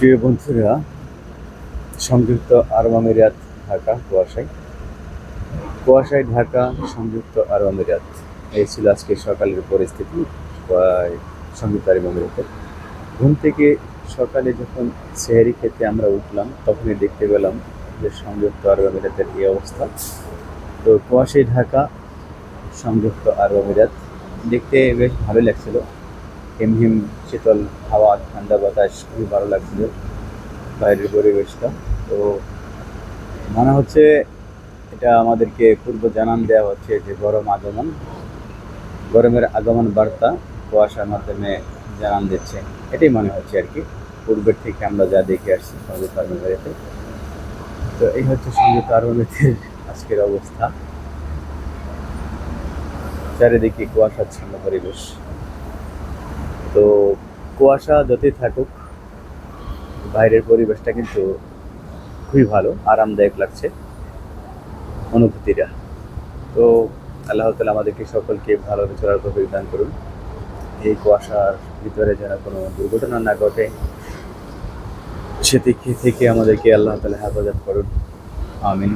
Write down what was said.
প্রিয় বন্ধুরা, সংযুক্ত আরব আমিরাত, ঢাকা, কুয়াশায়। কুয়াশায়, ঢাকা, সংযুক্ত আরব আমিরাত। এই ছিল আজকে সকালের পরিস্থিতি সংযুক্ত আরব আমিরাতে। ঘুম থেকে সকালে যখন সেহারি খেতে আমরা উঠলাম, তখনই দেখতে পেলাম যে সংযুক্ত আরব আমিরাতের এই অবস্থা। তো কুয়াশায়, ঢাকা, সংযুক্ত আরব আমিরাত। দেখতে বেশ ভালো লাগছিল। হিম হিম শীতল হাওয়া, ঠান্ডা বাতাস, খুবই ভালো লাগছিল বাইরের পরিবেশটা। তো মনে হচ্ছে এটা আমাদেরকে পূর্ব জানান দেওয়া হচ্ছে যে, গরম আগমন, গরমের আগমন বার্তা কুয়াশার মাধ্যমে জানান দিচ্ছে। এটাই মনে হচ্ছে আর কি। পূর্বের থেকে আমরা যা দেখে আসছি সংযুক্ত আরব আমিরাতে তো এই হচ্ছে সংযুক্ত আরব আমিরাতের আজকের অবস্থা। চারিদিকে কুয়াশাচ্ছন্ন পরিবেশ। তো কুয়াশা যতই থাকুক, বাইরের পরিবেশটা কিন্তু খুবই ভালো, আরামদায়ক লাগছে অনুভূতিটা। তো আল্লাহ তালা আমাদেরকে সকলকে ভালোভাবে চলার তৌফিক দান করুন। এই কুয়াশার ভিতরে যেন কোনো দুর্ঘটনা না ঘটে, সেদিকে থেকে আমাদেরকে আল্লাহ তালা হেফাজত করুন। আমিন।